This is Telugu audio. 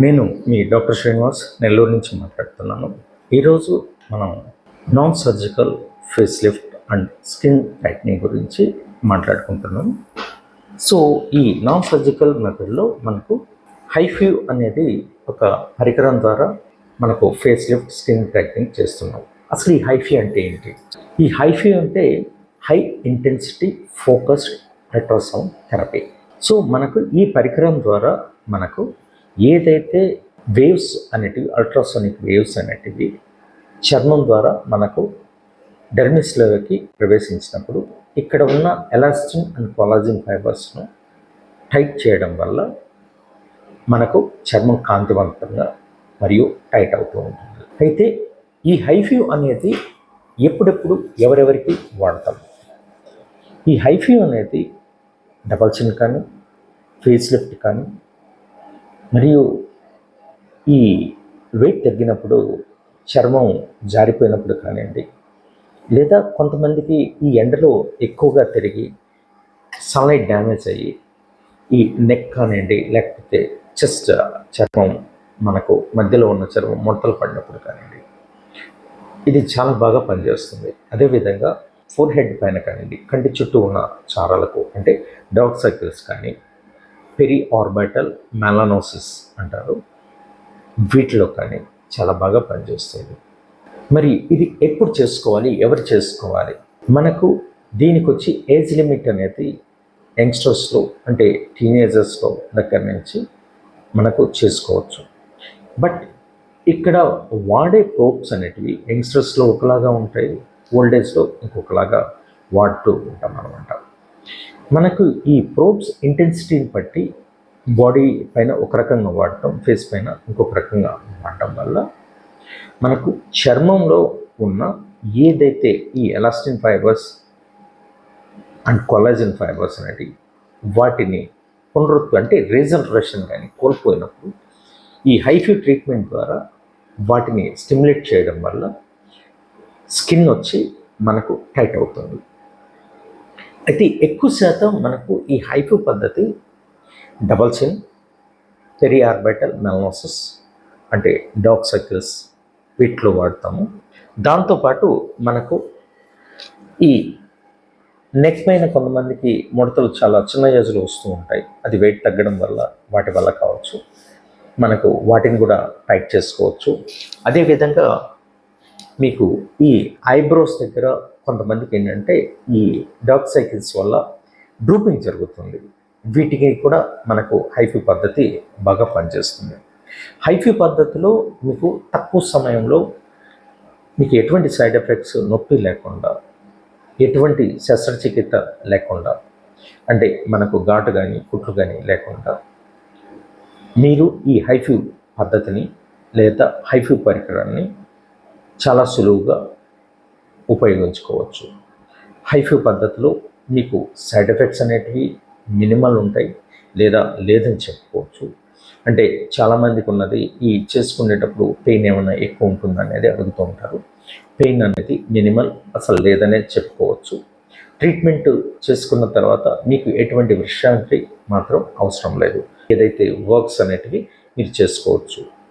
నేను మీ డాక్టర్ శ్రీనివాస్ నెల్లూరు నుంచి మాట్లాడుతున్నాను. ఈరోజు మనం non surgical face lift and skin tightening గురించి మాట్లాడుకుంటున్నాం. సో ఈ నాన్ సర్జికల్ మెథడ్లో మనకు హైఫ్యూ అనేది ఒక పరికరం ద్వారా మనకు ఫేస్ లిఫ్ట్ స్కిన్ టైట్నింగ్ చేస్తున్నాం. అసలు ఈ హైఫీ అంటే ఏంటి? ఈ హైఫీ అంటే high intensity focused ultrasound therapy. So మనకు ఈ పరికరం ద్వారా మనకు ఏదైతే వేవ్స్ అనేటివి అల్ట్రాసోనిక్ వేవ్స్ అనేటివి చర్మం ద్వారా మనకు డెర్మిస్లోకి ప్రవేశించినప్పుడు ఇక్కడ ఉన్న ఎలాస్టిన్ అండ్ కొలాజిన్ ఫైబర్స్ను టైట్ చేయడం వల్ల మనకు చర్మం కాంతివంతంగా మరియు టైట్ అవుతూ ఉంటుంది. అయితే ఈ హైఫ్యూ అనేది ఎప్పుడెప్పుడు ఎవరెవరికి వాడతాం? ఈ హైఫ్యూ అనేది డబల్ చిన్ కానీ ఫేస్ లిఫ్ట్ కానీ మరియు ఈ వెయిట్ తగ్గినప్పుడు చర్మం జారిపోయినప్పుడు కానివ్వండి లేదా కొంతమందికి ఈ ఎండలో ఎక్కువగా తిరిగి సన్లైట్ డ్యామేజ్ అయ్యి ఈ నెక్ కానివ్వండి లేకపోతే చెస్ట్ చర్మం మనకు మధ్యలో ఉన్న చర్మం ముడతలు పడినప్పుడు కానివ్వండి ఇది చాలా బాగా పనిచేస్తుంది. అదేవిధంగా ఫోర్ హెడ్ పైన కానివ్వండి కంటి చుట్టూ ఉన్న చారాలకు అంటే డార్క్ సర్కిల్స్ కానీ పెరి ఆర్బిటల్ మెలనోసిస్ అంటారు. వీటిలో కానీ చాలా బాగా పనిచేస్తుంది. మరి ఇది ఎప్పుడు చేసుకోవాలి? ఎవరు చేసుకోవాలి? మనకు దీనికి వచ్చి ఏజ్ లిమిట్ అనేది యంగ్స్టర్స్లో అంటే టీనేజర్స్లో దగ్గర నుంచి మనకు చేసుకోవచ్చు. బట్ ఇక్కడ వాడే ప్రోప్స్ అనేటివి యంగ్స్టర్స్లో ఒకలాగా ఉంటాయి ఓల్డ్ ఏజ్లో ఇంకొకలాగా వాడుతూ ఉంటాం అనమాట మనకు ఈ ప్రోబ్స్ ఇంటెన్సిటీని బట్టి బాడీ పైన ఒక రకంగా వాడటం ఫేస్ పైన ఇంకొక రకంగా వాడటం వల్ల మనకు చర్మంలో ఉన్న ఏదైతే ఈ elastin fibres and collagen fibres అనేవి వాటిని పునరుత్వ అంటే రీజనరేషన్ కానీ కోల్పోయినప్పుడు ఈ హైఫ్యూ ట్రీట్మెంట్ ద్వారా వాటిని స్టిమ్యులేట్ చేయడం వల్ల స్కిన్ వచ్చి మనకు టైట్ అవుతుంది. అయితే ఎక్కువ శాతం మనకు ఈ హైఫ్యూ పద్ధతి double chin periorbital melanosis అంటే డాగ్ సర్కిల్స్ వీటిలో వాడతాము. దాంతోపాటు మనకు ఈ నెక్ పైన కొంతమందికి ముడతలు చాలా చిన్న ఏజ్లో వస్తూ ఉంటాయి. అది వెయిట్ తగ్గడం వల్ల వాటి వల్ల కావచ్చు. మనకు వాటిని కూడా టైట్ చేసుకోవచ్చు. అదేవిధంగా మీకు ఈ ఐబ్రోస్ దగ్గర కొంతమందికి ఏంటంటే ఈ డార్క్ సైకిల్స్ వల్ల డ్రూపింగ్ జరుగుతుంది. వీటికి కూడా మనకు హైఫీ పద్ధతి బాగా పనిచేస్తుంది. హైఫీ పద్ధతిలో మీకు తక్కువ సమయంలో మీకు ఎటువంటి సైడ్ ఎఫెక్ట్స్ నొప్పి లేకుండా ఎటువంటి శస్త్రచికిత్స లేకుండా అంటే మనకు ఘాటు కానీ కుట్లు కానీ లేకుండా మీరు ఈ హైఫ్యూ పద్ధతిని లేదా హైఫ్యూ పరికరాన్ని చాలా సులువుగా ఉపయోగించుకోవచ్చు. హైఫ్యూ పద్ధతిలో మీకు సైడ్ ఎఫెక్ట్స్ అనేటివి మినిమల్ ఉంటాయి లేదా లేదని చెప్పుకోవచ్చు. అంటే చాలామందికి ఉన్నది ఈ చేసుకునేటప్పుడు పెయిన్ ఏమైనా ఎక్కువ ఉంటుందా అనేది అడుగుతూ ఉంటారు. పెయిన్ అనేది మినిమల్ అసలు లేదనే చెప్పుకోవచ్చు. ట్రీట్మెంట్ చేసుకున్న తర్వాత మీకు ఎటువంటి విశ్రాంతి మాత్రం అవసరం లేదు. ఏదైతే వర్క్స్ అనేటివి మీరు చేసుకోవచ్చు.